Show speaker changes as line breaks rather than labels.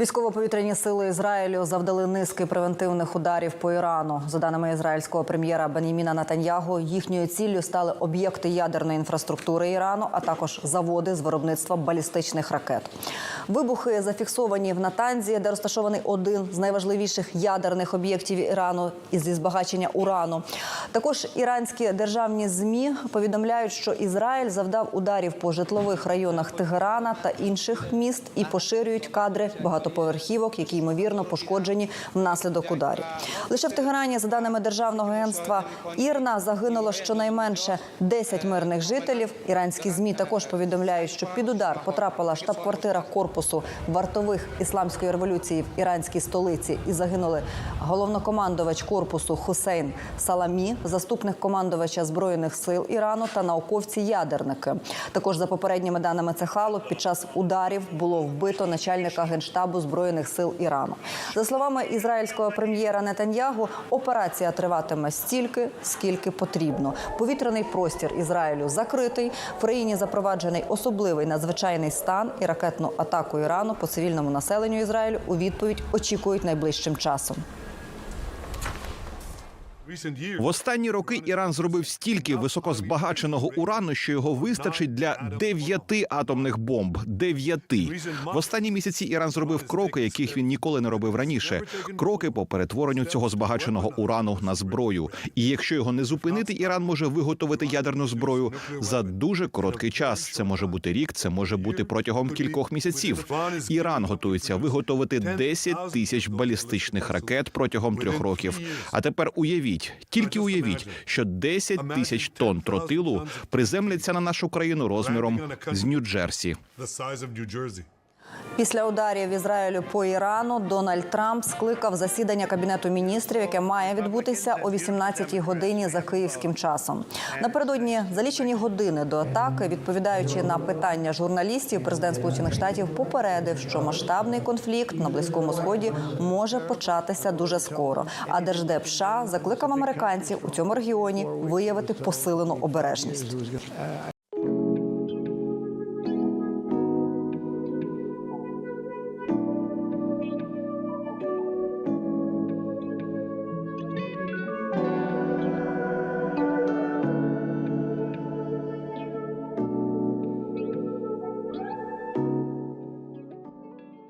Військово-повітряні сили Ізраїлю завдали низки превентивних ударів по Ірану. За даними ізраїльського прем'єра Беніміна Натаньягу, їхньою ціллю стали об'єкти ядерної інфраструктури Ірану, а також заводи з виробництва балістичних ракет. Вибухи зафіксовані в Натанзі, де розташований один з найважливіших ядерних об'єктів Ірану зі збагачення урану. Також іранські державні змі повідомляють, що Ізраїль завдав ударів по житлових районах Тегерана та інших міст і поширюють кадри багатоповерхівок, які ймовірно пошкоджені внаслідок ударів. Лише в Тегерані, за даними державного агентства Ірна, загинуло щонайменше 10 мирних жителів. Іранські змі також повідомляють, що під удар потрапила штаб-квартира корпусу вартових ісламської революції в іранській столиці і загинули головнокомандувач корпусу Хусейн Саламі, заступник командувача збройних сил Ірану та науковці-ядерники. Також за попередніми даними Цехалу, під час ударів було вбито начальника генштабу збройних сил Ірану. За словами ізраїльського прем'єра Нетаньягу, операція триватиме стільки, скільки потрібно. Повітряний простір Ізраїлю закритий. В країні запроваджений особливий надзвичайний стан і ракетну атаку Ірану по цивільному населенню Ізраїлю у відповідь очікують найближчим часом.
В останні роки Іран зробив стільки високозбагаченого урану, що його вистачить для дев'яти атомних бомб. Дев'яти в останні місяці Іран зробив кроки, яких він ніколи не робив раніше. Кроки по перетворенню цього збагаченого урану на зброю. І якщо його не зупинити, Іран може виготовити ядерну зброю за дуже короткий час. Це може бути рік, це може бути протягом кількох місяців. Іран готується виготовити 10 тисяч балістичних ракет протягом трьох років. А тепер уявіть, тільки уявіть, що 10 тисяч тонн тротилу приземляться на нашу країну розміром з Нью-Джерсі.
Після ударів Ізраїлю по Ірану Дональд Трамп скликав засідання кабінету міністрів, яке має відбутися о 18-й годині за київським часом. Напередодні за лічені години до атаки, відповідаючи на питання журналістів, президент Сполучених Штатів попередив, що масштабний конфлікт на близькому сході може початися дуже скоро. А держдеп США закликав американців у цьому регіоні виявити посилену обережність.